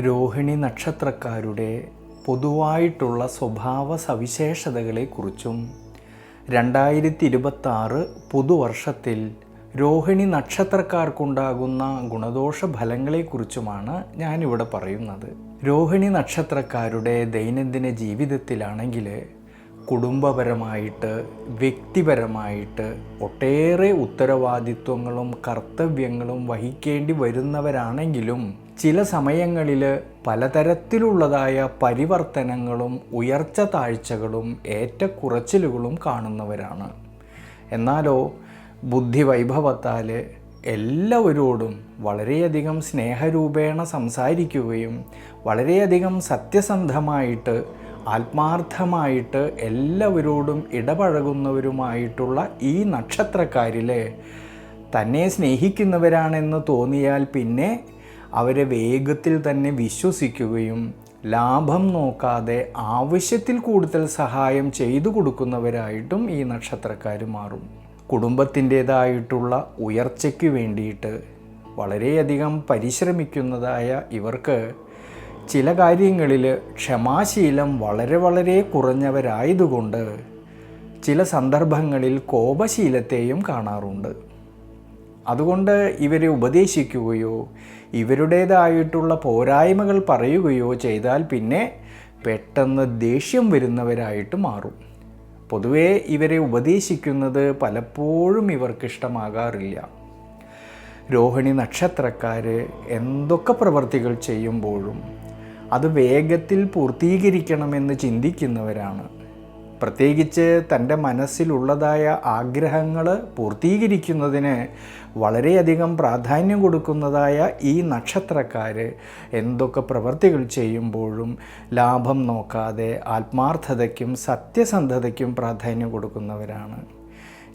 രോഹിണി നക്ഷത്രക്കാരുടെ പൊതുവായിട്ടുള്ള സ്വഭാവ സവിശേഷതകളെക്കുറിച്ചും രണ്ടായിരത്തി ഇരുപത്താറ് പുതുവർഷത്തിൽ രോഹിണി നക്ഷത്രക്കാർക്കുണ്ടാകുന്ന ഗുണദോഷ ഫലങ്ങളെക്കുറിച്ചുമാണ് ഞാനിവിടെ പറയുന്നത്. രോഹിണി നക്ഷത്രക്കാരുടെ ദൈനംദിന ജീവിതത്തിലാണെങ്കിൽ കുടുംബപരമായിട്ട് വ്യക്തിപരമായിട്ട് ഒട്ടേറെ ഉത്തരവാദിത്വങ്ങളും കർത്തവ്യങ്ങളും വഹിക്കേണ്ടി വരുന്നവരാണെങ്കിലും ചില സമയങ്ങളിൽ പലതരത്തിലുള്ളതായ പരിവർത്തനങ്ങളും ഉയർച്ച താഴ്ചകളും ഏറ്റക്കുറച്ചിലുകളും കാണുന്നവരാണ്. എന്നാലോ ബുദ്ധിവൈഭവത്താൽ എല്ലാവരോടും വളരെയധികം സ്നേഹരൂപേണ സംസാരിക്കുകയും വളരെയധികം സത്യസന്ധമായിട്ട് ആത്മാർത്ഥമായിട്ട് എല്ലാവരോടും ഇടപഴകുന്നവരുമായിട്ടുള്ള ഈ നക്ഷത്രക്കാരിലെ തന്നെ സ്നേഹിക്കുന്നവരാണെന്ന് തോന്നിയാൽ പിന്നെ അവരെ വേഗത്തിൽ തന്നെ വിശ്വസിക്കുകയും ലാഭം നോക്കാതെ ആവശ്യത്തിൽ കൂടുതൽ സഹായം ചെയ്തു കൊടുക്കുന്നവരായിട്ടും ഈ നക്ഷത്രക്കാർ മാറും. കുടുംബത്തിന്റേതായിട്ടുള്ള ഉയർച്ചയ്ക്ക് വേണ്ടിയിട്ട് വളരെയധികം പരിശ്രമിക്കുന്നതായ ഇവർക്ക് ചില കാര്യങ്ങളിൽ ക്ഷമാശീലം വളരെ വളരെ കുറഞ്ഞവരായതുകൊണ്ട് ചില സന്ദർഭങ്ങളിൽ കോപശീലത്തെയും കാണാറുണ്ട്. അതുകൊണ്ട് ഇവരെ ഉപദേശിക്കുകയോ ഇവരുടേതായിട്ടുള്ള പോരായ്മകൾ പറയുകയോ ചെയ്താൽ പിന്നെ പെട്ടെന്ന് ദേഷ്യം വരുന്നവരായിട്ട് മാറും. പൊതുവേ ഇവരെ ഉപദേശിക്കുന്നത് പലപ്പോഴും ഇവർക്കിഷ്ടമാകാറില്ല. രോഹിണി നക്ഷത്രക്കാർ എന്തൊക്കെ പ്രവർത്തികൾ ചെയ്യുമ്പോഴും അത് വേഗത്തിൽ പൂർത്തീകരിക്കണമെന്ന് ചിന്തിക്കുന്നവരാണ്. പ്രത്യേകിച്ച് തന്റെ മനസ്സിലുള്ളതായ ആഗ്രഹങ്ങൾ പൂർത്തീകരിക്കുന്നതിന് വളരെയധികം പ്രാധാന്യം കൊടുക്കുന്നതായ ഈ നക്ഷത്രക്കാർ എന്തൊക്കെ പ്രവൃത്തികൾ ചെയ്യുമ്പോഴും ലാഭം നോക്കാതെ ആത്മാർത്ഥതയ്ക്കും സത്യസന്ധതയ്ക്കും പ്രാധാന്യം കൊടുക്കുന്നവരാണ്.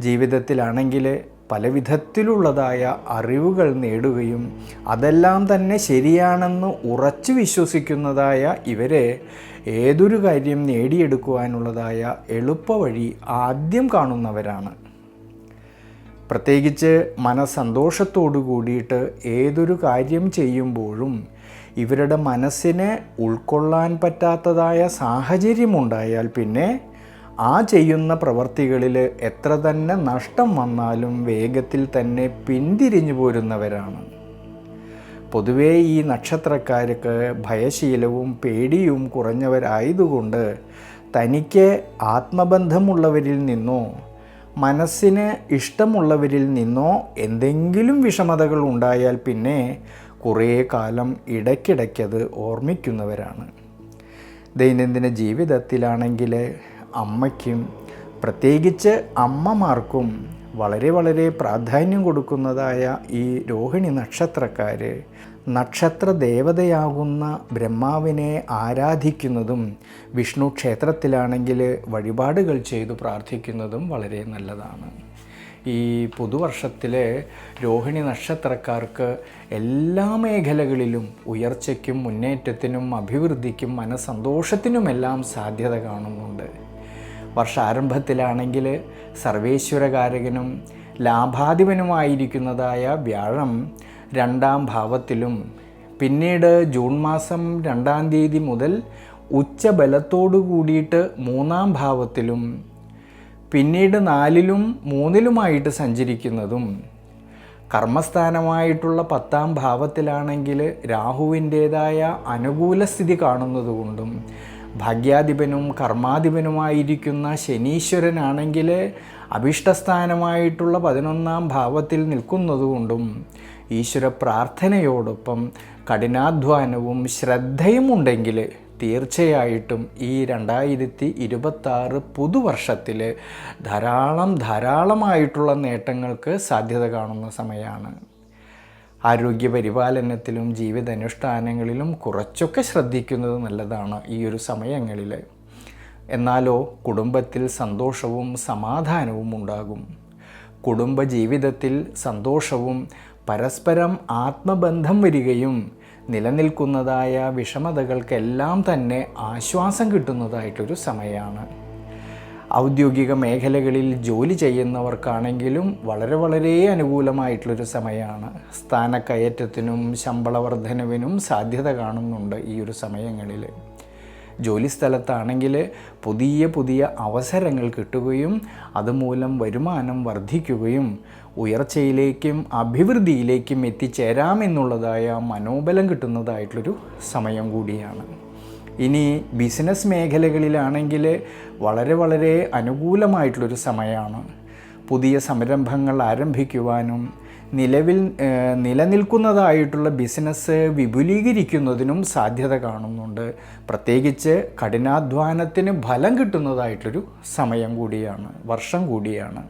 ജീവിതത്തിലാണെങ്കിൽ പല വിധത്തിലുള്ളതായ അറിവുകൾ നേടുകയും അതെല്ലാം തന്നെ ശരിയാണെന്ന് ഉറച്ചു വിശ്വസിക്കുന്നതായ ഇവരെ ഏതൊരു കാര്യം നേടിയെടുക്കുവാനുള്ളതായ എളുപ്പവഴി ആദ്യം കാണുന്നവരാണ്. പ്രത്യേകിച്ച് മനസ്സന്തോഷത്തോടു കൂടിയിട്ട് ഏതൊരു കാര്യം ചെയ്യുമ്പോഴും ഇവരുടെ മനസ്സിനെ ഉൾക്കൊള്ളാൻ പറ്റാത്തതായ സാഹചര്യമുണ്ടായാൽ പിന്നെ ആ ചെയ്യുന്ന പ്രവർത്തികളിൽ എത്ര തന്നെ നഷ്ടം വന്നാലും വേഗത്തിൽ തന്നെ പിന്തിരിഞ്ഞു പോരുന്നവരാണ്. പൊതുവേ ഈ നക്ഷത്രക്കാർക്ക് ഭയശീലവും പേടിയും കുറഞ്ഞവരായതുകൊണ്ട് തനിക്ക് ആത്മബന്ധമുള്ളവരിൽ നിന്നോ മനസ്സിന് ഇഷ്ടമുള്ളവരിൽ നിന്നോ എന്തെങ്കിലും വിഷമതകൾ ഉണ്ടായാൽ പിന്നെ കുറേ കാലം ഇടയ്ക്കിടയ്ക്കത് ഓർമ്മിക്കുന്നവരാണ്. ദൈനംദിന ജീവിതത്തിലാണെങ്കിൽ അമ്മയ്ക്കും പ്രത്യേകിച്ച് അമ്മമാർക്കും വളരെ വളരെ പ്രാധാന്യം കൊടുക്കുന്നതായ ഈ രോഹിണി നക്ഷത്രക്കാർ നക്ഷത്ര ദേവതയാകുന്ന ബ്രഹ്മാവിനെ ആരാധിക്കുന്നതും വിഷ്ണു ക്ഷേത്രത്തിലാണെങ്കിൽ വഴിപാടുകൾ ചെയ്തു പ്രാർത്ഥിക്കുന്നതും വളരെ നല്ലതാണ്. ഈ പുതുവർഷത്തിലെ രോഹിണി നക്ഷത്രക്കാർക്ക് എല്ലാ മേഖലകളിലും ഉയർച്ചയ്ക്കും മുന്നേറ്റത്തിനും അഭിവൃദ്ധിക്കും മനസ്സന്തോഷത്തിനുമെല്ലാം സാധ്യത കാണുന്നുണ്ട്. വർഷാരംഭത്തിലാണെങ്കിൽ സർവേശ്വരകാരകനും ലാഭാധിപനുമായിരിക്കുന്നതായ വ്യാഴം രണ്ടാം ഭാവത്തിലും. പിന്നീട് ജൂൺ മാസം രണ്ടാം തീയതി മുതൽ ഉച്ചബലത്തോടു കൂടിയിട്ട് മൂന്നാം ഭാവത്തിലും. പിന്നീട് നാലിലും മൂന്നിലുമായിട്ട് സഞ്ചരിക്കുന്നതും. കർമ്മസ്ഥാനമായിട്ടുള്ള പത്താം ഭാവത്തിലാണെങ്കിൽ രാഹുവിന്റേതായ അനുകൂല സ്ഥിതി കാണുന്നതുകൊണ്ടും ഭാഗ്യാധിപനും കർമാധിപനുമായിരിക്കുന്ന ശനീശ്വരനാണെങ്കിൽ അഭിഷ്ടസ്ഥാനമായിട്ടുള്ള പതിനൊന്നാം ഭാവത്തിൽ നിൽക്കുന്നതുകൊണ്ടും ഈശ്വര പ്രാർത്ഥനയോടൊപ്പം കഠിനാധ്വാനവും ശ്രദ്ധയും ഉണ്ടെങ്കിൽ തീർച്ചയായിട്ടും ഈ രണ്ടായിരത്തി ഇരുപത്താറ് പുതുവർഷത്തിൽ ധാരാളം ധാരാളമായിട്ടുള്ള നേട്ടങ്ങൾക്ക് സാധ്യത കാണുന്ന സമയമാണ്. ആരോഗ്യ പരിപാലനത്തിലും ജീവിതാനുഷ്ഠാനങ്ങളിലും കുറച്ചൊക്കെ ശ്രദ്ധിക്കുന്നത് നല്ലതാണ് ഈ ഒരു സമയങ്ങളിൽ എന്നാലോ കുടുംബത്തിൽ സന്തോഷവും സമാധാനവും ഉണ്ടാകും. കുടുംബജീവിതത്തിൽ സന്തോഷവും പരസ്പരം ആത്മബന്ധം വരികയും നിലനിൽക്കുന്നതായ വിഷമതകൾക്കെല്ലാം തന്നെ ആശ്വാസം കിട്ടുന്നതായിട്ടൊരു സമയമാണ് ഔദ്യോഗിക മേഖലകളിൽ ജോലി ചെയ്യുന്നവർക്കാണെങ്കിലും വളരെ വളരെ അനുകൂലമായിട്ടുള്ളൊരു സമയമാണ്. സ്ഥാനക്കയറ്റത്തിനും ശമ്പള വർധനവിനും സാധ്യത കാണുന്നുണ്ട് ഈ ഒരു സമയങ്ങളിൽ. ജോലി സ്ഥലത്താണെങ്കിൽ പുതിയ പുതിയ അവസരങ്ങൾ കിട്ടുകയും അതുമൂലം വരുമാനം വർദ്ധിക്കുകയും ഉയർച്ചയിലേക്കും അഭിവൃദ്ധിയിലേക്കും എത്തിച്ചേരാമെന്നുള്ളതായ മനോബലം കിട്ടുന്നതായിട്ടുള്ളൊരു സമയം കൂടിയാണ്. ഇനി ബിസിനസ് മേഖലകളിലാണെങ്കിൽ വളരെ വളരെ അനുകൂലമായിട്ടുള്ളൊരു സമയമാണ്. പുതിയ സംരംഭങ്ങൾ ആരംഭിക്കുവാനും നിലവിൽ നിലനിൽക്കുന്നതായിട്ടുള്ള ബിസിനസ് വിപുലീകരിക്കുന്നതിനും സാധ്യത കാണുന്നുണ്ട്. പ്രത്യേകിച്ച് കഠിനാധ്വാനത്തിന് ഫലം കിട്ടുന്നതായിട്ടൊരു സമയം കൂടിയാണ് വർഷം കൂടിയാണ്.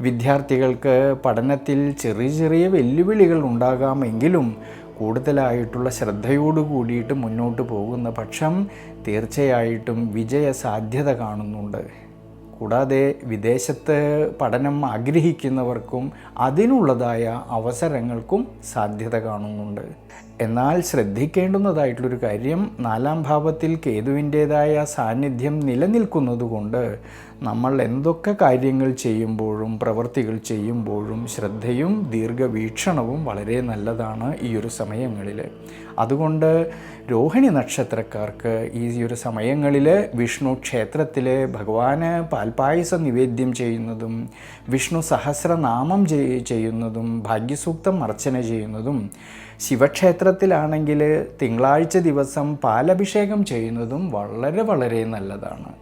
വിദ്യാർത്ഥികൾക്ക് പഠനത്തിൽ ചെറിയ ചെറിയ വെല്ലുവിളികൾ ഉണ്ടാകാമെങ്കിലും കൂടുതലായിട്ടുള്ള ശ്രദ്ധയോട് കൂടിയിട്ട് മുന്നോട്ട് പോകുന്ന പക്ഷം തീർച്ചയായിട്ടും വിജയ സാധ്യത കാണുന്നുണ്ട്. കൂടാതെ വിദേശത്ത് പഠനം ആഗ്രഹിക്കുന്നവർക്കും അതിനുള്ളതായ അവസരങ്ങൾക്കും സാധ്യത കാണുന്നുണ്ട്. എന്നാൽ ശ്രദ്ധിക്കേണ്ടുന്നതായിട്ടുള്ളൊരു കാര്യം നാലാം ഭാവത്തിൽ കേതുവിന്റേതായ സാന്നിധ്യം നിലനിൽക്കുന്നതുകൊണ്ട് നമ്മൾ എന്തൊക്കെ കാര്യങ്ങൾ ചെയ്യുമ്പോഴും പ്രവൃത്തികൾ ചെയ്യുമ്പോഴും ശ്രദ്ധയും ദീർഘവീക്ഷണവും വളരെ നല്ലതാണ് ഈ ഒരു സമയങ്ങളിൽ. അതുകൊണ്ട് രോഹിണി നക്ഷത്രക്കാർക്ക് ഈ ഒരു സമയങ്ങളിൽ വിഷ്ണു ക്ഷേത്രത്തിൽ ഭഗവാന് പാൽപായസം നിവേദ്യം ചെയ്യുന്നതും വിഷ്ണു സഹസ്രനാമം ചെയ്- ചെയ്യുന്നതും ഭാഗ്യസൂക്തം അർച്ചന ചെയ്യുന്നതും ശിവക്ഷേത്രത്തിലാണെങ്കിൽ തിങ്കളാഴ്ച ദിവസം പാലഭിഷേകം ചെയ്യുന്നതും വളരെ വളരെ നല്ലതാണ്.